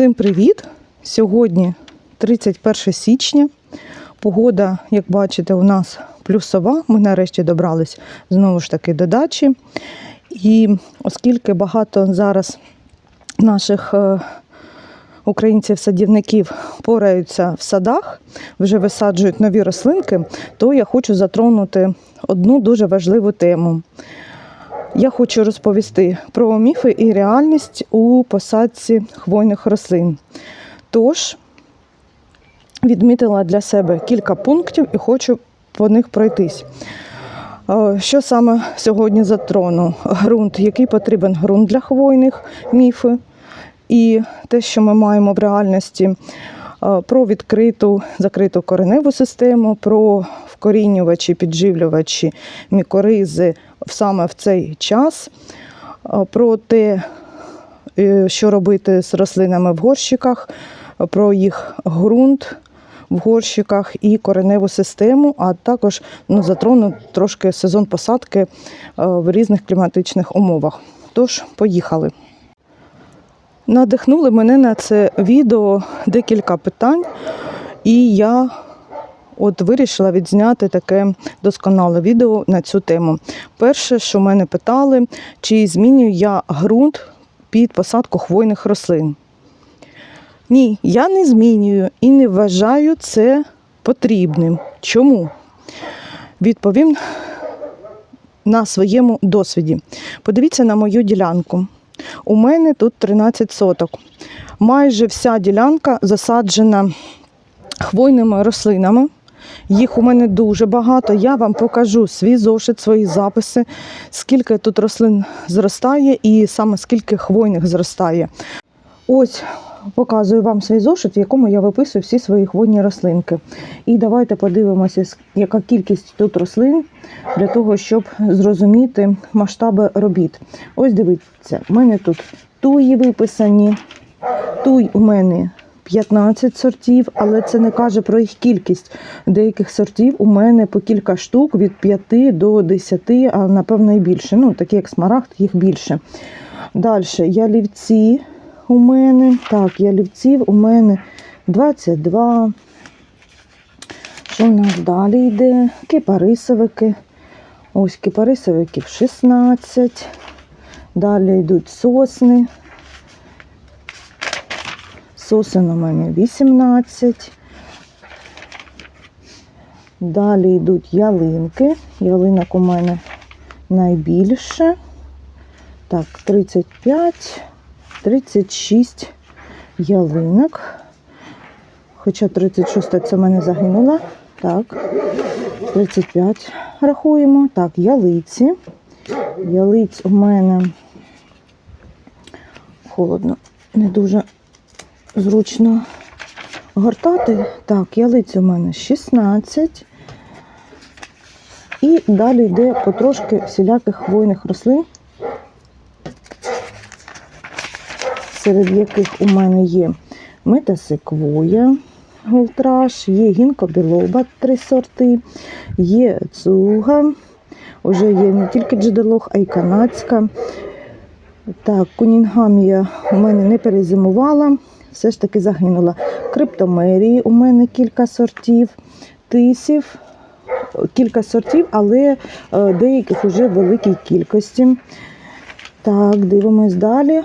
Всім привіт! Сьогодні 31 січня. Погода, як бачите, у нас плюсова. Ми нарешті добрались знову ж таки до дачі. І оскільки багато зараз наших е, українців-садівників пораються в садах, вже висаджують нові рослинки, то я хочу затронути одну дуже важливу тему. Я хочу розповісти про міфи і реальність у посадці хвойних рослин. Тож, відмітила для себе кілька пунктів і хочу по них пройтись. Е, Що саме сьогодні затрону? Грунт, який потрібен ґрунт для хвойних міфи, і те, що ми маємо в реальності, е, про відкриту, закриту кореневу систему, про вкорінювачі, підживлювачі, мікоризи саме в цей час, е, про те, що робити з рослинами в горщиках, про їх ґрунт в горщиках і кореневу систему, а також ну, затрону трошки сезон посадки е, в різних кліматичних умовах. Тож, поїхали. Надихнули мене на це відео декілька питань, і я от вирішила відзняти таке досконале відео на цю тему. Перше, що мене питали, чи змінюю я ґрунт під посадку хвойних рослин. Ні, я не змінюю і не вважаю це потрібним. Чому? Відповім на своєму досвіді. Подивіться на мою ділянку. У мене тут 13 соток. Майже вся ділянка засаджена хвойними рослинами. Їх у мене дуже багато. Я вам покажу свій зошит, свої записи, скільки тут рослин зростає і саме скільки хвойних зростає. Ось показую вам свій зошит, в якому я виписую всі свої хвойні рослинки. І давайте подивимося, яка кількість тут рослин для того, щоб зрозуміти масштаби робіт. Ось дивіться, в мене тут туї виписані. Туй у мене 15 сортів, але це не каже про їх кількість. Деяких сортів у мене по кілька штук від 5 до 10, а напевно і більше. Ну, такі як смарагд, їх більше. Далі ялівці у мене. Так, ялівців у мене 22. Що у нас далі йде? Кипарисовики. Ось кипарисовиків 16. Далі йдуть сосни. Сосен у мене 18. Далі йдуть ялинки. Ялинок у мене найбільше. Так, 35, 36 ялинок. Хоча 36 це в мене загинула. Так, 35 рахуємо. Так, ялиці. Ялиць у мене холодно, не дуже зручно гортати. Так, ялиць у мене 16. І далі йде потрошки всіляких хвойних рослин, серед яких у мене є метасеквоя, голтраж, є гінкобілоба, три сорти, є цуга, вже є не тільки джеделох, а й канадська. Так, кунінгамія у мене не перезимувала, все ж таки загинула. Криптомерії у мене кілька сортів, тисів, кілька сортів, але е, деяких уже в великій кількості. Так, дивимось далі.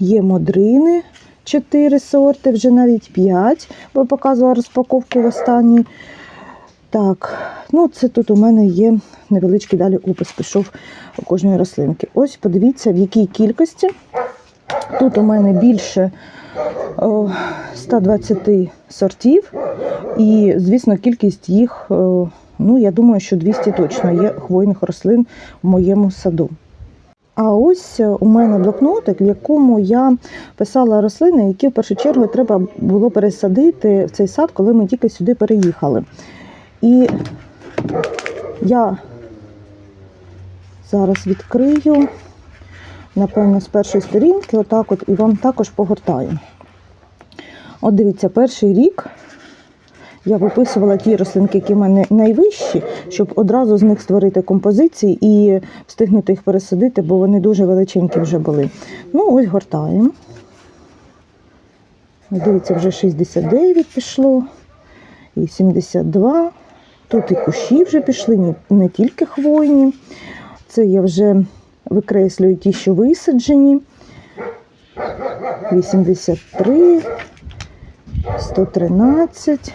Є модрини, 4 сорти, вже навіть 5, бо показувала розпаковку в останній. Так, ну це тут у мене є невеличкий далі опис, пішов у кожної рослинки. Ось подивіться, в якій кількості. Тут у мене більше 120 сортів, і, звісно, кількість їх, ну, я думаю, що 200 точно є хвойних рослин в моєму саду. А ось у мене блокнотик, в якому я писала рослини, які в першу чергу треба було пересадити в цей сад, коли ми тільки сюди переїхали. І я зараз відкрию, напевно, з першої сторінки, отак от, і вам також погортаю. От дивіться, перший рік я виписувала ті рослинки, які в мене найвищі, щоб одразу з них створити композиції і встигнути їх пересадити, бо вони дуже величенькі вже були. Ну, ось гортаємо. Дивіться, вже 69 пішло, і 72. Тут і кущі вже пішли, не тільки хвойні. Це я вже викреслюю ті, що висаджені. 83, 113.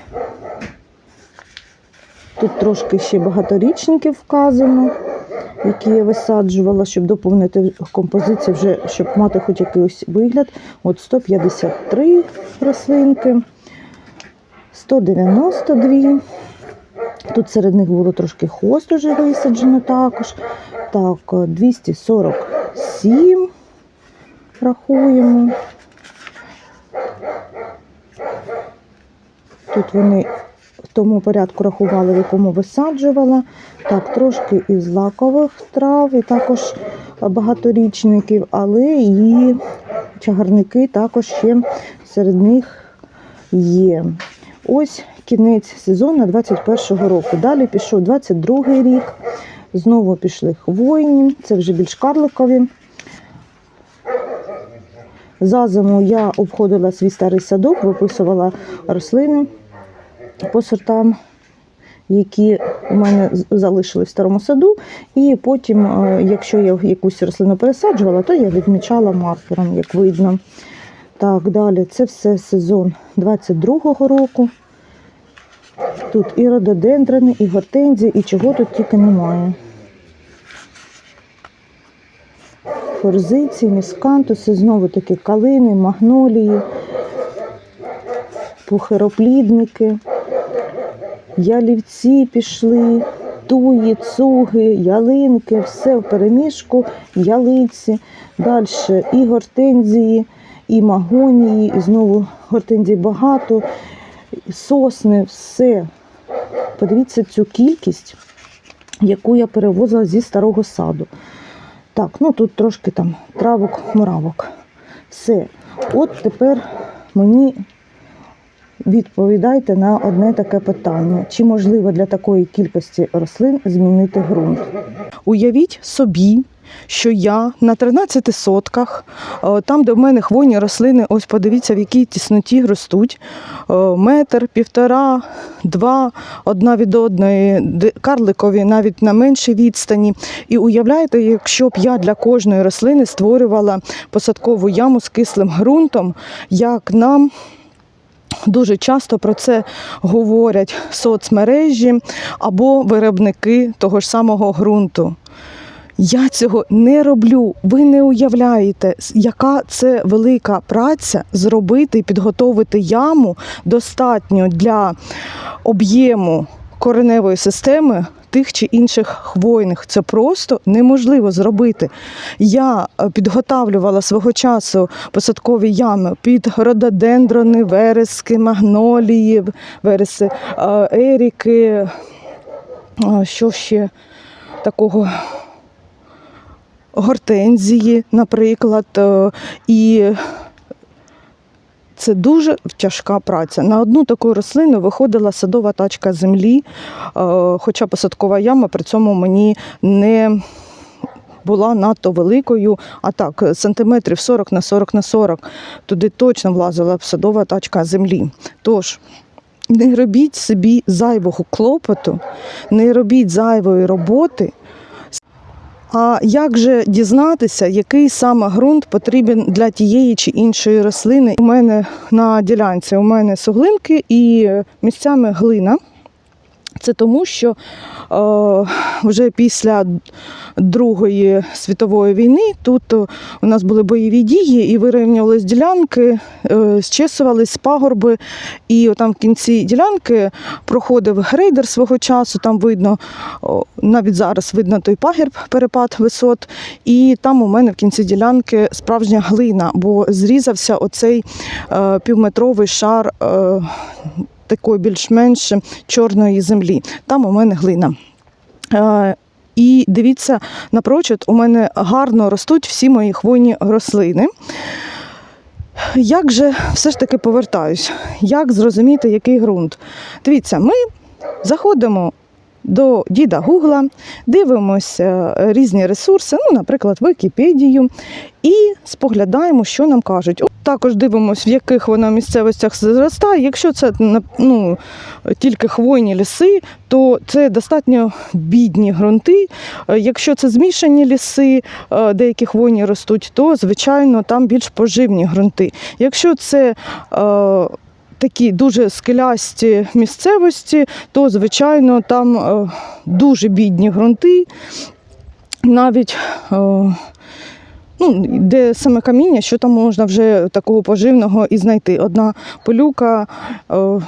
Тут трошки ще багаторічників вказано, які я висаджувала, щоб доповнити композицію, вже, щоб мати хоч якийсь вигляд. От 153 рослинки, 192. Тут серед них було трошки хост уже висаджено також. Так, 247 рахуємо. Тут вони в тому порядку рахували, в якому висаджувала. Так, трошки із лакових трав і також багаторічників, але і чагарники також ще серед них є. Ось кінець сезону 21-го року. Далі пішов 22-й рік. Знову пішли хвойні, це вже більш карликові. За зиму я обходила свій старий садок, виписувала рослини по сортам, які у мене залишились в старому саду. І потім, е, якщо я якусь рослину пересаджувала, то я відмічала маркером, як видно. Так, далі це все сезон 22-го року. Тут і рододендрини, і гортензії, і чого тут тільки немає. Форзиції, міскантуси, знову таки калини, магнолії, пухироплідники, ялівці пішли, туї, цуги, ялинки, все в переміжку, ялиці, далі і гортензії, і магонії, і знову гортензій багато, сосни, все. Подивіться цю кількість, яку я перевозила зі старого саду. Так, ну тут трошки там травок, муравок. Все. От тепер мені відповідайте на одне таке питання: чи можливо для такої кількості рослин змінити ґрунт? Уявіть собі, що я на 13 сотках, е, там, де в мене хвойні рослини, ось подивіться, в якій тісноті ростуть. е, Метр, півтора, два, одна від одної, карликові навіть на меншій відстані. І уявляєте, якщо б я для кожної рослини створювала посадкову яму з кислим ґрунтом, як нам Дуже часто про це говорять соцмережі або виробники того ж самого ґрунту. Я цього не роблю. Ви не уявляєте, яка це велика праця зробити і підготовити яму достатньо для об'єму кореневої системи тих чи інших хвойних. Це просто неможливо зробити. Я е, підготавлювала свого часу посадкові ями під рододендрони, верески, магнолії, вереси, е, еріки. е, Що ще такого? Гортензії, наприклад, е, і це дуже тяжка праця. На одну таку рослину виходила садова тачка землі, е, хоча посадкова яма при цьому мені не була надто великою, а так, сантиметрів 40 на 40 на 40. Туди точно влазила садова тачка землі. Тож, не робіть собі зайвого клопоту, не робіть зайвої роботи. А як же дізнатися, який саме ґрунт потрібен для тієї чи іншої рослини? У мене на ділянці у мене суглинки і місцями глина. Це тому, що е, вже після Другої світової війни тут е, у нас були бойові дії і вирівнювались ділянки, е, зчесувались пагорби. І там в кінці ділянки проходив грейдер свого часу. Там видно, о, навіть зараз видно той пагірб, перепад висот. І там у мене в кінці ділянки справжня глина, бо зрізався оцей е, півметровий шар. Е, Такої більш-менш чорної землі. Там у мене глина. Е, І дивіться, напрочуд, у мене гарно ростуть всі мої хвойні рослини. Як же все ж таки повертаюсь? Як зрозуміти, який ґрунт? Дивіться, ми заходимо до діда Гугла, дивимося різні ресурси, ну, наприклад, Вікіпедію, і споглядаємо, що нам кажуть. Також дивимося, в яких вона місцевостях зростає. Якщо це ну, тільки хвойні ліси, то це достатньо бідні ґрунти. Е, Якщо це змішані ліси, е, деякі хвойні ростуть, то звичайно там більш поживні ґрунти. Якщо це е, такі дуже скелясті місцевості, то звичайно там дуже бідні ґрунти, навіть ну, де саме каміння, що там можна вже такого поживного і знайти. Одна пилюка. е,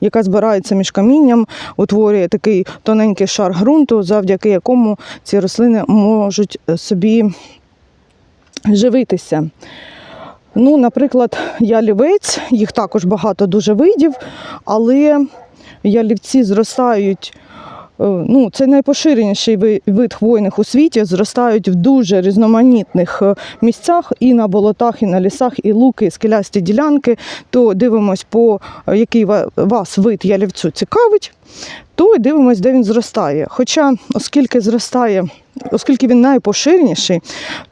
яка збирається між камінням, утворює такий тоненький шар ґрунту, завдяки якому ці рослини можуть е, собі живитися. Ну, наприклад, ялівець, їх також багато дуже видів, але ялівці зростають. Е, Ну, це найпоширеніший ви- вид хвойних у світі, зростають в дуже різноманітних е, місцях і на болотах, і на лісах, і луки, і скелясті ділянки. То дивимось, по е, який ва- вас вид ялівцю цікавить, то дивимось, де він зростає. Хоча, оскільки зростає, оскільки він найпоширеніший,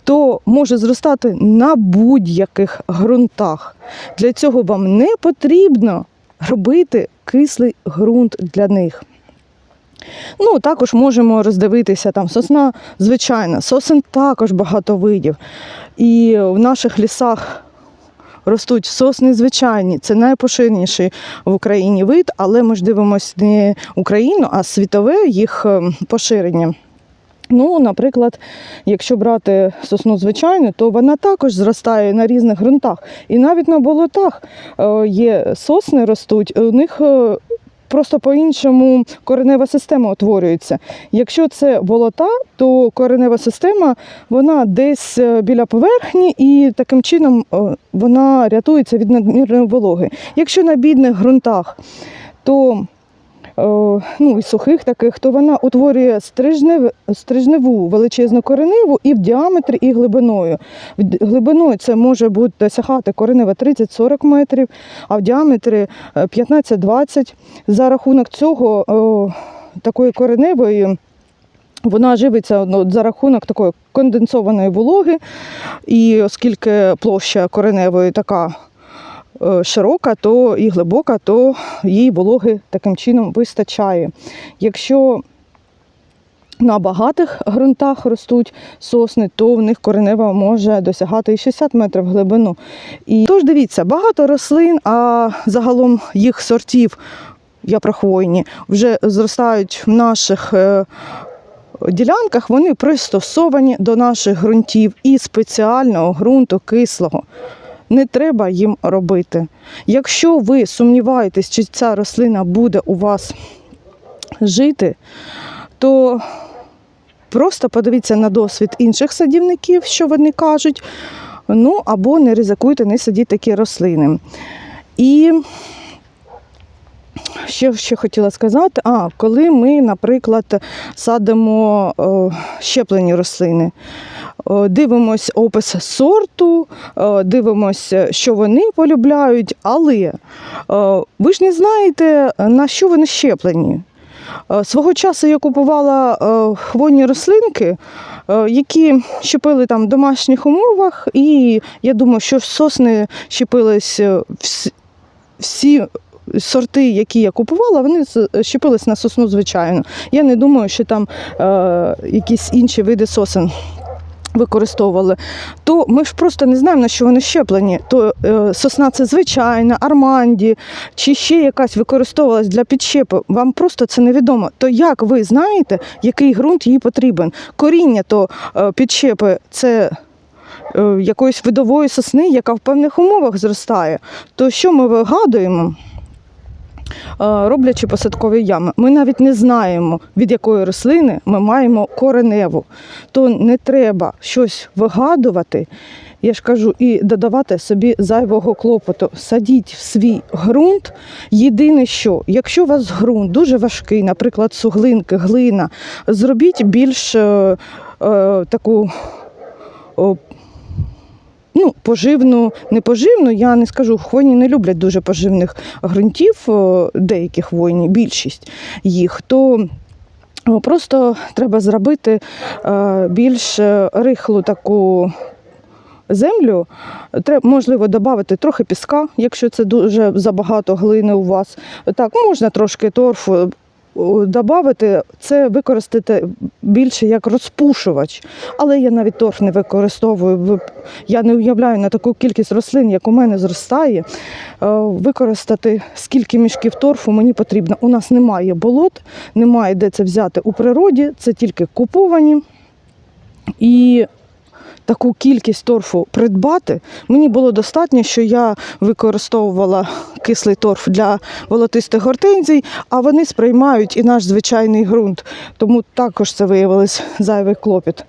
то може зростати на будь-яких ґрунтах. Для цього вам не потрібно робити кислий ґрунт для них. Ну, також можемо роздивитися там сосна, звичайно, сосен також багато видів. І в наших лісах ростуть сосни звичайні, це найпоширеніший в Україні вид, але ми ж дивимося не Україну, а світове їх е, поширення. Ну, наприклад, якщо брати сосну звичайну, то вона також зростає на різних ґрунтах. І навіть на болотах е, є сосни ростуть, у них е, просто по-іншому коренева система утворюється. Якщо це болота, то коренева система вона десь е, біля поверхні і таким чином е, вона рятується від надмірної вологи. Якщо на бідних ґрунтах, то ну, і сухих таких, то вона утворює стрижнев, стрижневу величезну кореневу і в діаметрі, і глибиною. Глибиною це може бути досягати коренева 30-40 метрів, а в діаметрі е, 15-20. За рахунок цього е, такої кореневої. Вона живиться ну, за рахунок такої конденсованої вологи, і оскільки площа кореневої така е, широка, то і глибока, то їй вологи таким чином вистачає. Якщо на багатих ґрунтах ростуть сосни, то в них коренева може досягати і 60 метрів в глибину. І тож дивіться, багато рослин, а загалом їх сортів япрохвойні вже зростають в наших е, ділянках, вони пристосовані до наших ґрунтів і спеціального ґрунту кислого. Не треба їм робити. Якщо ви сумніваєтесь, чи ця рослина буде у вас жити, то просто подивіться на досвід інших садівників, що вони кажуть. Ну або не ризикуйте, не садіть такі рослини. І що ще хотіла сказати, а коли ми, наприклад, садимо е, щеплені рослини, е, дивимось опис сорту, е, дивимося, що вони полюбляють, але ви ж не знаєте, на що вони щеплені. Свого часу я купувала хвойні рослинки, які щепили там в домашніх умовах, і я думаю, що сосни щепились всі сорти, які я купувала, вони щепились на сосну звичайно. Я не думаю, що там е, якісь інші види сосен. Використовували, то ми ж просто не знаємо, на що вони щеплені. То е, сосна це звичайна, арманді, чи ще якась використовувалась для підщепи. Вам просто це невідомо. То як ви знаєте, який ґрунт їй потрібен? Коріння то е, підщепи це е, якоїсь видової сосни, яка в певних умовах зростає. То що ми вигадуємо? Е, Роблячи посадкові ями, ми навіть не знаємо, від якої рослини ми маємо кореневу. То не треба щось вигадувати, я ж кажу, і додавати собі зайвого клопоту. Садіть в свій ґрунт. Єдине, що якщо у вас ґрунт дуже важкий, наприклад, суглинки, глина, зробіть більш е, е, таку. о, Ну, поживну, не поживну, я не скажу, хвойні не люблять дуже поживних ґрунтів, о, деякі хвойні, більшість їх, то просто треба зробити е, більш е, рихлу таку землю, треба, можливо, додати трохи піска, якщо це дуже забагато глини у вас. Так, можна трошки торфу додати, це використати більше як розпушувач. Але я навіть торф не використовую. Я не уявляю на таку кількість рослин, як у мене зростає, е, використати скільки мішків торфу мені потрібно. У нас немає болот, немає де це взяти у природі, це тільки куповані. І таку кількість торфу придбати, мені було достатньо, що я використовувала кислий торф для волотистих гортензій, а вони сприймають і наш звичайний ґрунт. Тому також це виявилось зайвий клопіт.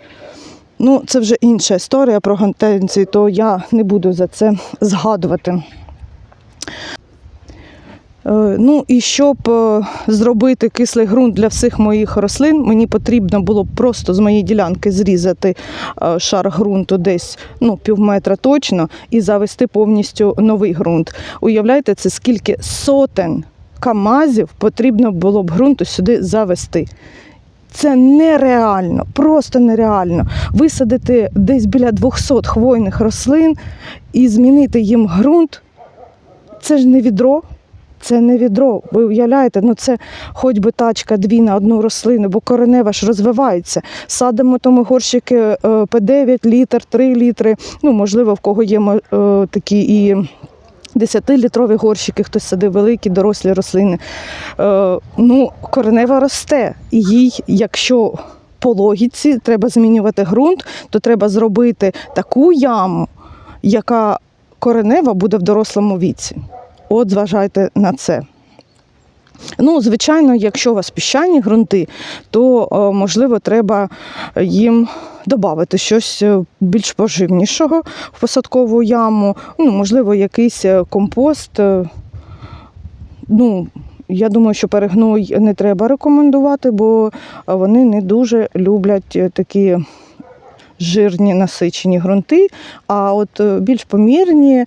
Ну, це вже інша історія про гортензії, то я не буду за це згадувати. Е, Ну і щоб е, зробити кислий ґрунт для всіх моїх рослин, мені потрібно було просто з моєї ділянки зрізати е, шар ґрунту десь ну, пів метра точно і завести повністю новий ґрунт. Уявляєте, це скільки сотень камазів потрібно було б ґрунту сюди завести. Це нереально, просто нереально. Висадити десь біля 200 хвойних рослин і змінити їм ґрунт. Це ж не відро, це не відро. Ви уявляєте, ну це хоч би тачка дві на одну рослину, бо коренева ж розвивається. Садимо тому горщики е, по 9 літр, 3 літри. Ну, можливо, в кого є е, такі і 10-літрові горщики, хтось садив великі дорослі рослини. Е, ну, коренева росте. І їй, якщо по логіці треба змінювати ґрунт, то треба зробити таку яму, яка коренева буде в дорослому віці. От зважайте на це. Ну, звичайно, якщо у вас піщані ґрунти, то е, можливо треба їм додати щось е, більш поживнішого в посадкову яму. Ну, можливо, якийсь е, компост. Ну, я думаю, що перегной не треба рекомендувати, бо вони не дуже люблять такі жирні насичені ґрунти. А от е, більш помірні,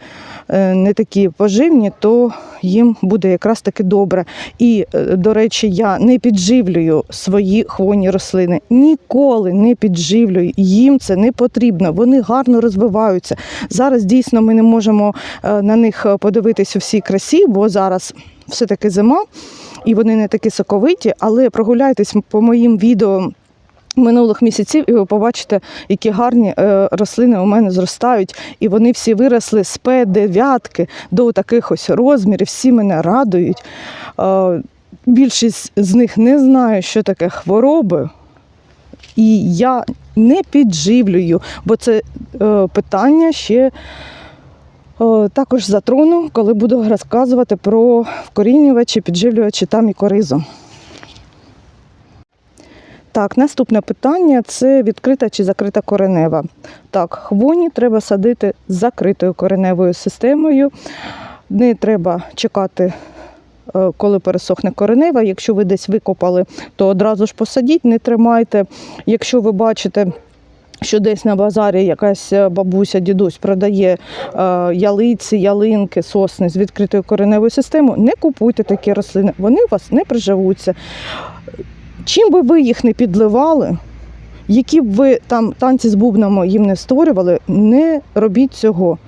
е, не такі поживні, то їм буде якраз таки добре. І, е, до речі, я не підживлюю свої хвойні рослини. Ніколи не підживлюю. Їм це не потрібно. Вони гарно розвиваються. Зараз дійсно ми не можемо на них подивитися всій красі, бо зараз все-таки зима. І вони не такі соковиті, але прогуляйтесь по моїм відео минулих місяців, і ви побачите, які гарні е, рослини у мене зростають. І вони всі виросли з П9 до таких ось розмірів, всі мене радують. Е, Більшість з них не знає, що таке хвороби. І я не підживлюю, бо це е, питання ще також затрону, коли буду розказувати про вкорінювачі, підживлювачі та мікоризу. Так, наступне питання це відкрита чи закрита коренева. Так, хвойні треба садити з закритою кореневою системою. Не треба чекати, е, коли пересохне коренева. Якщо ви десь викопали, то одразу ж посадіть, не тримайте. Якщо ви бачите, що десь на базарі якась е, бабуся, дідусь продає е, ялиці, ялинки, сосни з відкритою кореневою системою, не купуйте такі рослини, вони у вас не приживуться. Чим би ви їх не підливали, які б ви там танці з бубнами їм не створювали, не робіть цього.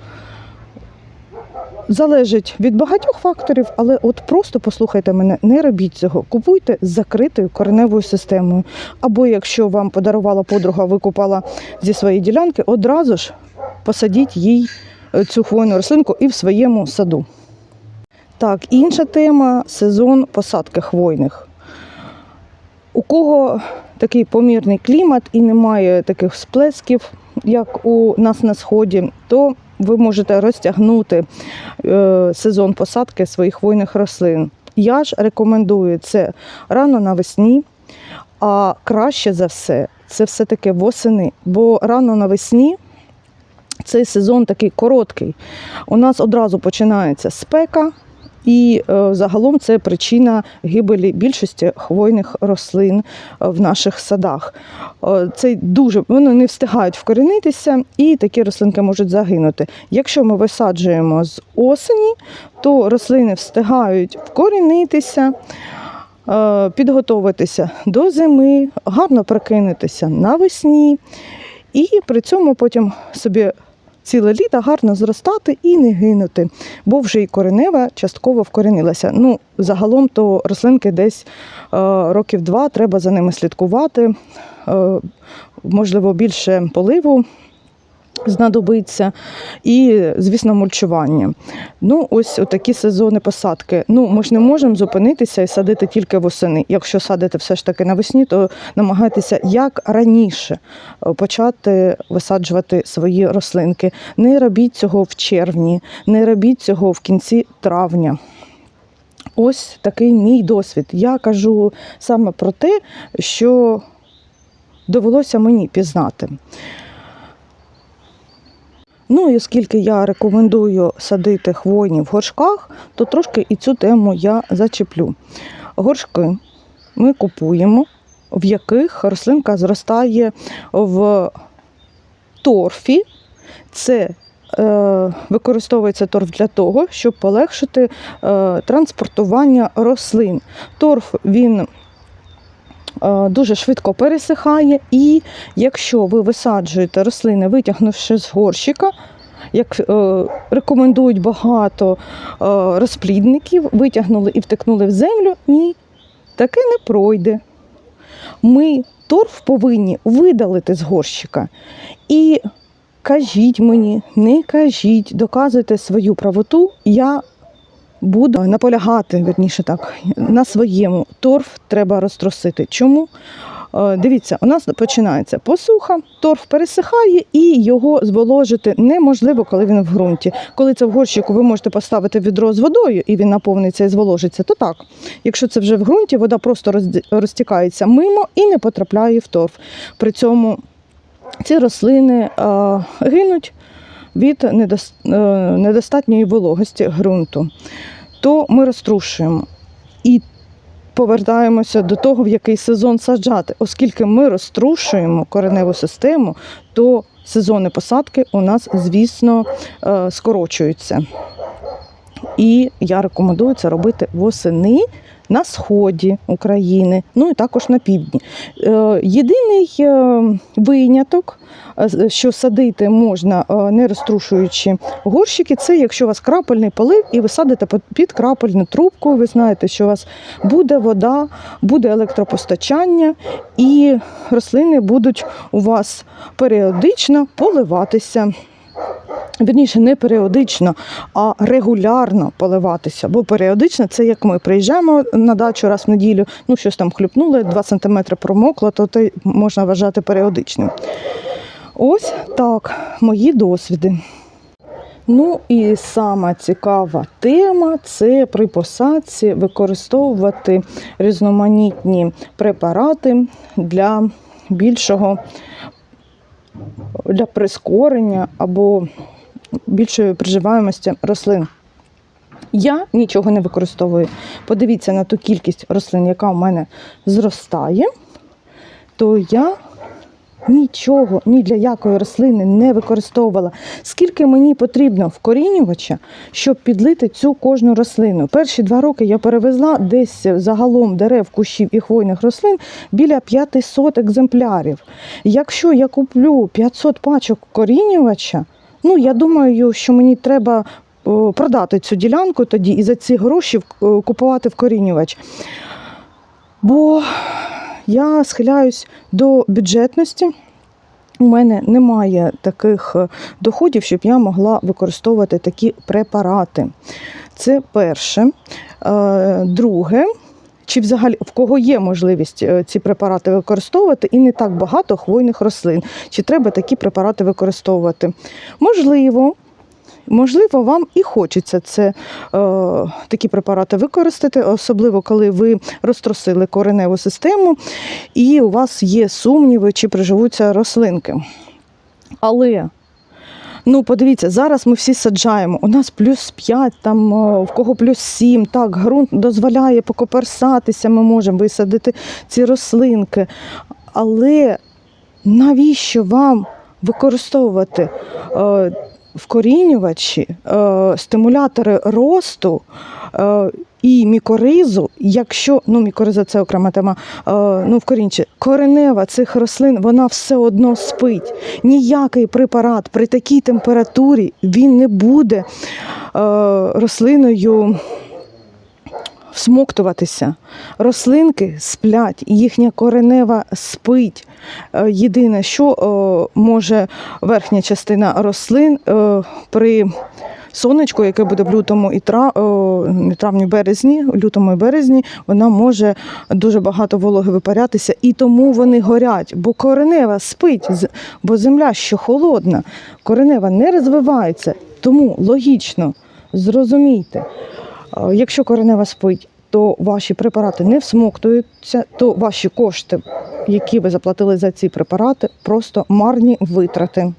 Залежить від багатьох факторів, але от просто послухайте мене, не робіть цього. Купуйте з закритою кореневою системою. Або якщо вам подарувала подруга, викупала зі своєї ділянки, одразу ж посадіть їй е, цю хвойну рослинку і в своєму саду. Так, інша тема сезон посадки хвойних. У кого такий помірний клімат і немає таких сплесків, як у нас на сході, то ви можете розтягнути е, сезон посадки своїх хвойних рослин. Я ж рекомендую це рано навесні, а краще за все це все-таки восени, бо рано навесні цей сезон такий короткий. У нас одразу починається спека, і е, загалом це причина гибелі більшості хвойних рослин е, в наших садах. Е, Це дуже вони не встигають вкорінитися, і такі рослинки можуть загинути. Якщо ми висаджуємо з осені, то рослини встигають вкорінитися. Підготуватися до зими, гарно прокинутися навесні, і при цьому потім собі ціле літо гарно зростати і не гинути, бо вже і коренева частково вкоренилася. Ну, загалом то рослинки десь е, років два треба за ними слідкувати. Е, можливо, більше поливу знадобиться, і, звісно, мульчування. Ну, ось такі сезони посадки. Ну, ми ж не можемо зупинитися і садити тільки восени. Якщо садите все ж таки навесні, то намагайтеся як раніше е, почати висаджувати свої рослинки. Не робіть цього в червні, не робіть цього в кінці травня. Ось такий мій досвід. Я кажу саме про те, що довелося мені пізнати. Ну і оскільки я рекомендую садити хвойні в горшках, то трошки і цю тему я зачеплю. Горшки ми купуємо, в яких рослинка зростає в торфі. Це е, використовується торф для того, щоб полегшити е, транспортування рослин. Торф він дуже швидко пересихає, і якщо ви висаджуєте рослини, витягнувши з горщика, як е, рекомендують багато е, розплідників, витягнули і втикнули в землю, ні, таке не пройде. Ми торф повинні видалити з горщика. І кажіть мені, не кажіть, доказуйте свою правоту. Я буду наполягати, верніше так, на своєму. Торф треба розтрусити. Чому? Е, Дивіться, у нас починається посуха, торф пересихає і його зволожити неможливо, коли він в ґрунті. Коли це в горщику, ви можете поставити відро з водою і він наповниться і зволожиться, то так. Якщо це вже в ґрунті, вода просто розтікається мимо і не потрапляє в торф. При цьому ці рослини е, гинуть від е, недостатньої вологості ґрунту. То ми розтрушуємо. І повертаємося до того, в який сезон саджати. Оскільки ми розтрушуємо кореневу систему, то сезони посадки у нас, звісно, е, скорочуються. І я рекомендую це робити восени на сході України, ну і також на півдні. Е, Єдиний е, виняток, е, що садити можна, не розтрушуючи горщики, це якщо у вас крапельний полив і ви садите під крапельну трубку, ви знаєте, що у вас буде вода, буде електропостачання, і рослини будуть у вас періодично поливатися. Вірніше, не періодично, а регулярно поливатися. Бо періодично це як ми приїжджаємо на дачу раз в неділю, ну щось там хлюпнули, 2 см промокло, то це можна вважати періодичним. Ось так, мої досвіди. Ну і сама цікава тема це при посадці використовувати різноманітні препарати для більшого для прискорення або більшої приживаємості рослин. Я нічого не використовую. Подивіться на ту кількість рослин, яка у мене зростає, то я нічого ні для якої рослини не використовувала. Скільки мені потрібно вкорінювача, щоб підлити цю кожну рослину. Перші два роки я перевезла десь загалом дерев, кущів і хвойних рослин біля 500 екземплярів. Якщо я куплю 500 пачок корінювача, ну я думаю, що мені треба продати цю ділянку тоді і за ці гроші купувати вкорінювач. Бо я схиляюсь до бюджетності. У мене немає таких е, доходів, щоб я могла використовувати такі препарати. Це перше. Е, Друге, чи взагалі в кого є можливість е, ці препарати використовувати, і не так багато хвойних рослин. Чи треба такі препарати використовувати? Можливо. Можливо, вам і хочеться це, е, такі препарати використати, особливо коли ви розтросили кореневу систему і у вас є сумніви, чи приживуться рослинки. Але Ну, подивіться, зараз ми всі саджаємо. У нас плюс 5, там о, в кого плюс 7. Так, ґрунт дозволяє покоперсатися, ми можемо висадити ці рослинки. Але навіщо вам використовувати е, вкорінювачі, е, стимулятори росту е, і мікоризу, якщо ну мікориза це окрема тема, е, ну вкорінче, коренева цих рослин вона все одно спить. Ніякий препарат при такій температурі він не буде рослиною всмоктуватися. Рослинки сплять, їхня коренева спить. Е, Єдине, що е, може верхня частина рослин е, при сонечку, яке буде в лютому і тра... о, не травні, березні, лютому і березні, вона може дуже багато вологи випарятися, і тому вони горять, бо коренева спить, бо земля що холодна, коренева не розвивається. Тому логічно зрозумійте, якщо коренева спить, то ваші препарати не всмоктуються, то ваші кошти, які ви заплатили за ці препарати, просто марні витрати.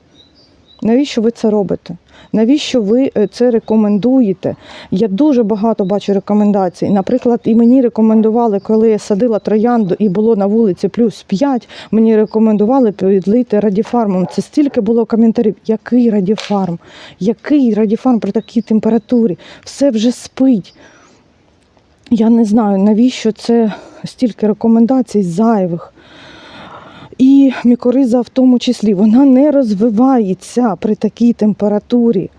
Навіщо ви це робите? Навіщо ви е, це рекомендуєте? Я дуже багато бачу рекомендацій. Наприклад, і мені рекомендували, коли я садила троянду і було на вулиці плюс 5, мені рекомендували підлити радіфармом. Це стільки було коментарів. Який радіфарм? Який радіфарм при такій температурі? Все вже спить. Я не знаю, навіщо це стільки рекомендацій зайвих. І мікориза в тому числі, вона не розвивається при такій температурі.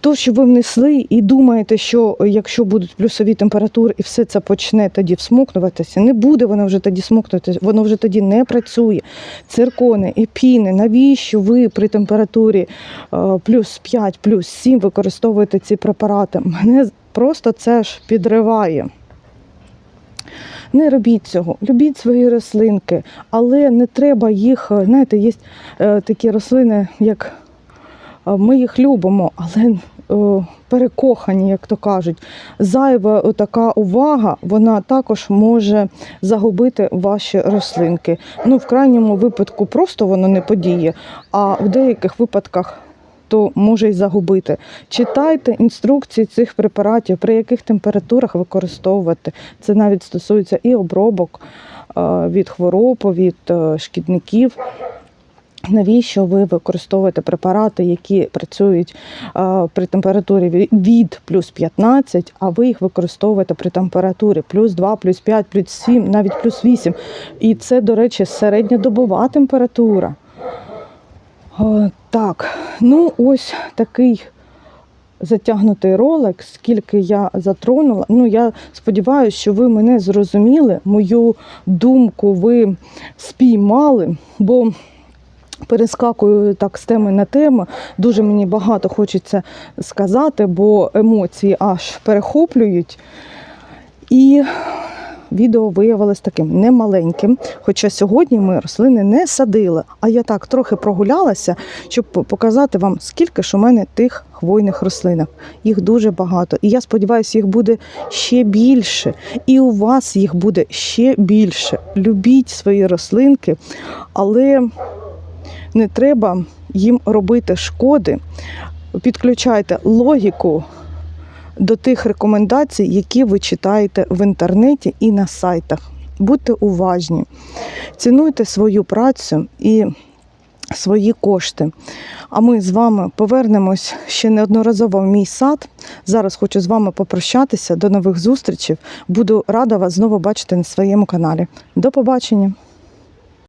То, що ви внесли і думаєте, що якщо будуть плюсові температури і все це почне тоді всмокнуватися, не буде воно вже тоді смокнутися, воно вже тоді не працює. Циркони, епіни, навіщо ви при температурі е, плюс 5, плюс 7 використовуєте ці препарати? Мене просто це ж підриває. Не робіть цього, любіть свої рослинки, але не треба їх. е, Знаєте, є е, такі рослини, як е, ми їх любимо, але перекохані, як то кажуть. Зайва така увага, вона також може загубити ваші рослинки. Ну, в крайньому випадку просто воно не подіє, а в деяких випадках то може й загубити. Читайте інструкції цих препаратів, при яких температурах використовувати. Це навіть стосується і обробок е, від хвороб, від е, шкідників. Навіщо ви використовуєте препарати, які працюють е, при температурі від плюс 15, а ви їх використовуєте при температурі плюс 2, плюс 5, плюс 7, навіть плюс 8. І це, до речі, середньодобова температура. Е, Так, ну ось такий затягнутий ролик, скільки я затронула. Ну, я сподіваюся, що ви мене зрозуміли, мою думку ви спіймали, бо перескакую так з теми на тему. Дуже мені багато хочеться сказати, бо емоції аж перехоплюють. І відео виявилось таким немаленьким. Хоча сьогодні ми рослини не садили. А я так трохи прогулялася, щоб показати вам, скільки ж у мене тих хвойних рослинок. Їх дуже багато. І я сподіваюся, їх буде ще більше. І у вас їх буде ще більше. Любіть свої рослинки, але не треба їм робити шкоди. Підключайте логіку до тих рекомендацій, які ви читаєте в інтернеті і на сайтах. Будьте уважні, цінуйте свою працю і свої кошти. А ми з вами повернемось ще неодноразово в мій сад. Зараз хочу з вами попрощатися. До нових зустрічей. Буду рада вас знову бачити на своєму каналі. До побачення!